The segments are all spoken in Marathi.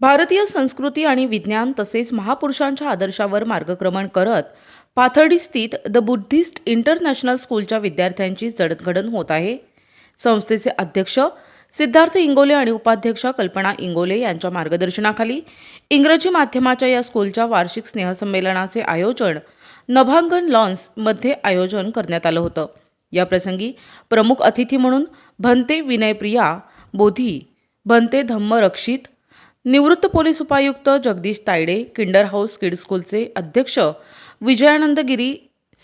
भारतीय संस्कृती आणि विज्ञान तसेच महापुरुषांच्या आदर्शावर मार्गक्रमण करत पाथर्डी स्थित द बुद्धिस्ट इंटरनॅशनल स्कूलच्या विद्यार्थ्यांची जडतघडण होत आहे. संस्थेचे अध्यक्ष सिद्धार्थ इंगोले आणि उपाध्यक्ष कल्पना इंगोले यांच्या मार्गदर्शनाखाली इंग्रजी माध्यमाच्या या स्कूलच्या वार्षिक स्नेहसंमेलनाचे आयोजन नभांगण लॉन्समध्ये आयोजन करण्यात आलं होतं. याप्रसंगी प्रमुख अतिथी म्हणून भंते विनयप्रिया बोधी भंते धम्म रक्षित निवृत्त पोलीस उपायुक्त Jagdish Tayde kinder house kid स्कूलचे अध्यक्ष विजयानंद गिरी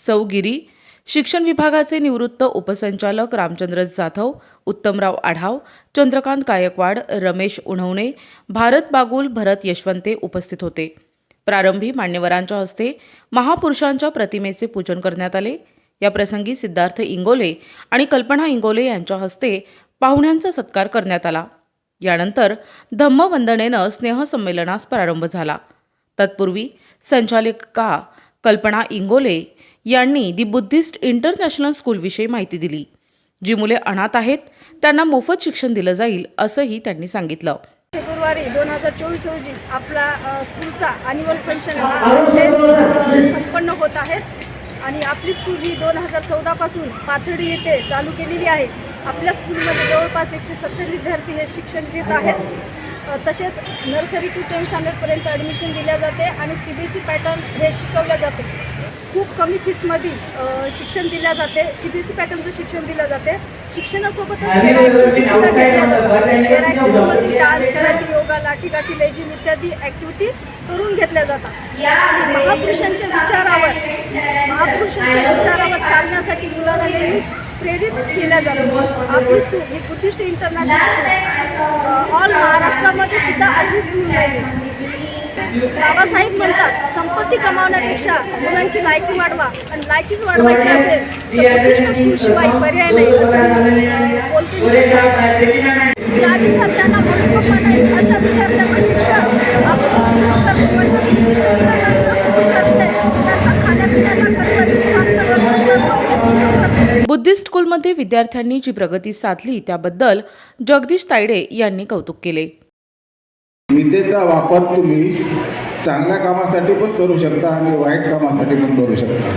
सौगिरी शिक्षण विभागाचे निवृत्त उपसंचालक रामचंद्र जाधव उत्तमराव आढाव चंद्रकांत गायकवाड रमेश उणवणे भारत बागुल भरत यशवंते उपस्थित होते. प्रारंभी मान्यवरांच्या हस्ते महापुरुषांच्या प्रतिमेचे पूजन करण्यात आले. या प्रसंगी सिद्धार्थ इंगोले आणि कल्पना इंगोले यांच्या हस्ते पाहुण्यांचा सत्कार करण्यात आला. यानंतर धम्मवंदनेनं स्नेहसंमेलनास प्रारंभ झाला. तत्पूर्वी संचालिका कल्पना इंगोले यांनी दी बुद्धिस्ट इंटरनॅशनल स्कूलविषयी माहिती दिली जी मुले अनाथ आहेत त्यांना मोफत शिक्षण दिलं जाईल असंही त्यांनी सांगितलं. फेब्रुवारी दोन हजार चोवीस रोजी आपला स्कूलचा ॲन्युअल फंक्शन हा संपन्न होत आहे आणि आपली स्कूल ही दोन हजार चौदापासून पाथर्डी येथे चालू केलेली आहे. आपल्या स्कूलमध्ये जवळपास एकशे सत्तर विद्यार्थी हे शिक्षण घेत आहेत. तसेच नर्सरी टू टेन्थ स्टँडर्डपर्यंत ॲडमिशन दिल्या जाते आणि C B S E pattern हे शिकवलं जाते. खूप कमी फीसमध्ये शिक्षण दिल्या जाते. सी बी एस ई पॅटर्नचं शिक्षण दिलं जाते. शिक्षणासोबतच activities डान्स कराटे योगा लाठी काठी लेझिम इत्यादी ॲक्टिव्हिटी करून घेतल्या जातात. महापुरुषांच्या विचारावर महापुरुषांच्या विचारावर चालण्यासाठी मुलांना नेहमी प्रेरित केल्या जातं आपली स्कूल ही बुद्धिस्ट इंटरनॅशनल ऑल महाराष्ट्रामध्ये सुद्धा अशी बाबासाहेब म्हणतात संपत्ती कमावण्यापेक्षा मुलांची लायकी वाढवा आणि लायकीच वाढवायची असेल तर बुद्धिस्ट स्कूलशिवाय पर्याय नाही. बुद्धिस्ट स्कूलमध्ये विद्यार्थ्यांनी जी प्रगती साधली त्याबद्दल जगदीश तायडे यांनी कौतुक केले. विद्येचा वापर तुम्ही चांगल्या कामासाठी पण करू शकता आणि वाईट कामासाठी पण करू शकता.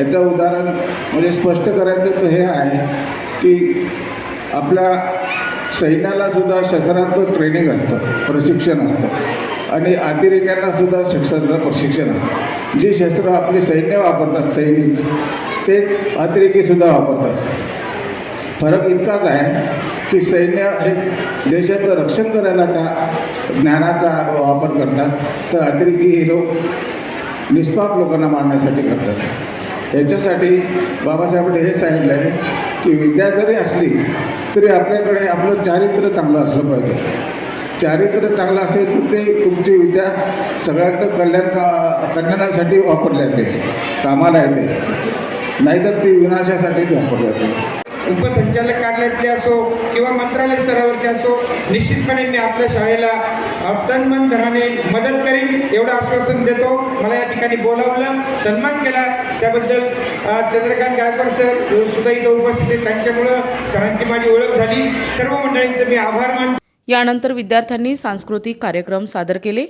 याचं उदाहरण म्हणजे स्पष्ट करायचं तर हे आहे की आपल्या सैन्याला सुद्धा शस्त्रांचं ट्रेनिंग असतं प्रशिक्षण असतं. आणि अतिरेक्यांना सुद्धा शस्त्रांचं प्रशिक्षण असतं. जी शस्त्र आपले सैन्य वापरतात सैनिक तेच अतिरेकीसुद्धा वापरतात. फरक इतकाच आहे की सैन्य हे देशाचं रक्षण करायला त्या ज्ञानाचा वापर करतात तर अतिरेकी हे लोक निष्पाप लोकांना मारण्यासाठी करतात. याच्यासाठी बाबासाहेबांनी हे सांगितलं आहे की विद्या जरी असली तरी आपल्याकडे आपलं चारित्र्य चांगलं असलं पाहिजे. चारित्र्य चांगलं असेल तर ते तुमची विद्या सगळ्यांचं कल्याण का कल्याणासाठी वापरल्या ते कामाला येते. नाहीतर ती विनाशासाठीच वापरली जाते. उपसंचालक कार्यालयातले असो किंवा मंत्रालय स्तरावरचे असो निश्चितपणे मी आपल्या शाळेला अ, तन मन धनाने मदत करीन एवढं आश्वासन देतो. मला या ठिकाणी बोलावलं सन्मान केला. त्याबद्दल चंद्रकांत गायकवाड सर सुद्धा इथं उपस्थित आहेत. त्यांच्यामुळं सरांची माझी ओळख झाली. सर्व मंडळींचे मी आभार मानतो. यानंतर विद्यार्थ्यांनी सांस्कृतिक कार्यक्रम सादर केले.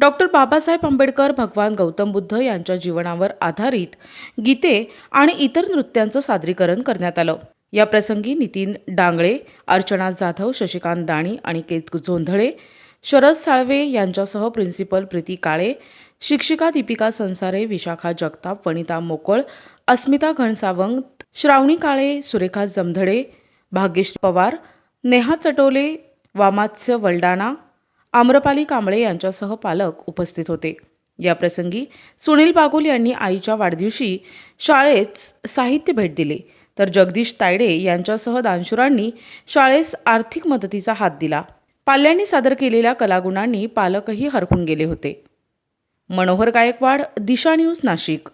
डॉक्टर बाबासाहेब आंबेडकर भगवान गौतम बुद्ध यांच्या जीवनावर आधारित गीते आणि इतर नृत्यांचं सादरीकरण करण्यात आलं. या प्रसंगी नितीन डांगळे अर्चना जाधव शशिकांत दाणी आणि केत झोंधळे शरद साळवे यांच्यासह प्रिन्सिपल प्रीती काळे शिक्षिका दीपिका संसारे विशाखा जगताप वनिता मोकळ अस्मिता घनसावंत श्रावणी काळे सुरेखा जमधडे भाग्यश्री पवार नेहा चटोले वामात्स्य वल्डाणा आम्रपाली कांबळे यांच्यासह पालक उपस्थित होते. या प्रसंगी सुनील बागुल यांनी आईच्या वाढदिवशी शाळेत साहित्य भेट दिले. तर जगदीश तायडे यांच्यासह दानशुरांनी शाळेस आर्थिक मदतीचा हात दिला. पाल्यांनी सादर केलेल्या कलागुणांनी पालकही हरखून गेले होते. मनोहर गायकवाड दिशा न्यूज नाशिक.